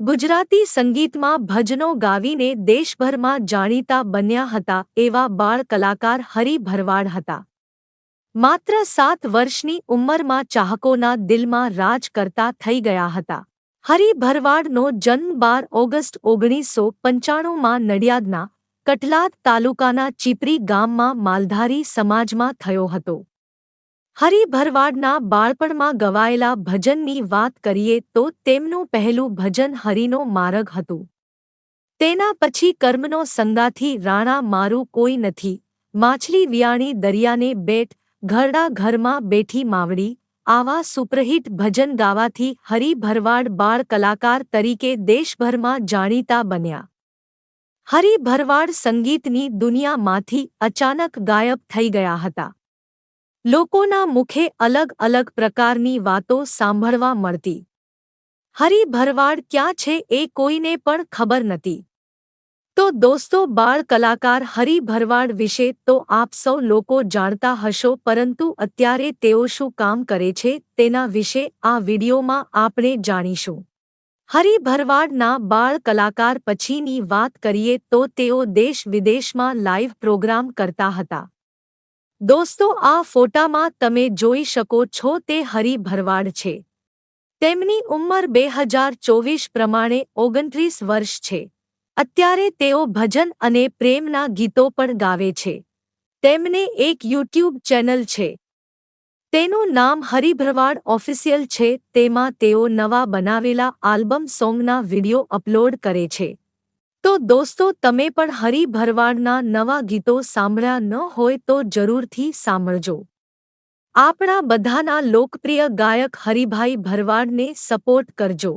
ગુજરાતી સંગીતમાં ભજનો ગાવીને દેશભરમાં જાણીતા બન્યા હતા એવા બાળ કલાકાર હરિ ભરવાડ હતા. માત્ર સાત વર્ષની ઉંમરમાં ચાહકોના દિલમાં રાજ કરતા થઈ ગયા હતા. હરિ ભરવાડનો જન્મ બાર ઓગસ્ટ ઓગણીસો પંચાણુંમાં નડિયાદના કટલાદ તાલુકાના ચીપરી ગામમાં માલધારી સમાજમાં થયો હતો. હરિ ભરવાડના બાળપણમાં ગવાયેલા ભજનની વાત કરીએ તો તેમનું પહેલું ભજન હરિનો માર્ગ હતું. તેના પછી કર્મનો સંગાથી રાણા મારું કોઈ નથી. માછલી વિયાણી દરિયાને બેટ ઘરડા ઘરમાં બેઠી માવડી, આવા સુપ્રહિટ ભજન ગાવાથી હરિ ભરવાડ બાળ કલાકાર તરીકે દેશભરમાં જાણીતા બન્યા. હરિ ભરવાડ સંગીતની દુનિયામાંથી અચાનક ગાયબ થઈ ગયા હતા. લોકોના મુખે અલગ અલગ પ્રકારની વાતો સાંભળવા મળતી. હરી ભરવાડ ક્યાં છે એ કોઈને પણ ખબર નથી. તો દોસ્તો, બાળ કલાકાર હરી ભરવાડ વિશે તો આપ સૌ લોકો જાણતા હશો, પરંતુ અત્યારે તેઓ શું કામ કરે છે તેના વિશે આ વિડીયોમાં આપણે જાણીશું. હરી ભરવાડના બાળ કલાકાર પછીની વાત કરીએ તો તેઓ દેશ વિદેશમાં લાઇવ પ્રોગ્રામ કરતા હતા. દોસ્તો, આ ફોટામાં તમે જોઈ શકો છો તે હરી ભરવાડ છે. તેમની ઉંમર બે હજાર ચોવીસ પ્રમાણે ઓગણત્રીસ વર્ષ છે. અત્યારે તેઓ ભજન અને પ્રેમના ગીતો પણ ગાવે છે. તેમને એક યુટ્યુબ ચેનલ છે. તેનું નામ હરિભરવાડ ઓફિશિયલ છે, તેમાં તેઓ નવા બનાવેલા આલ્બમ સોંગના વીડિયો અપલોડ કરે છે. તો દોસ્તો, તમે પણ હરિ ભરવાડના નવા ગીતો સાંભળ્યા ન હોય તો જરૂરથી સાંભળજો. આપણા બધાના લોકપ્રિય ગાયક હરિભાઈ ભરવાડને સપોર્ટ કરજો.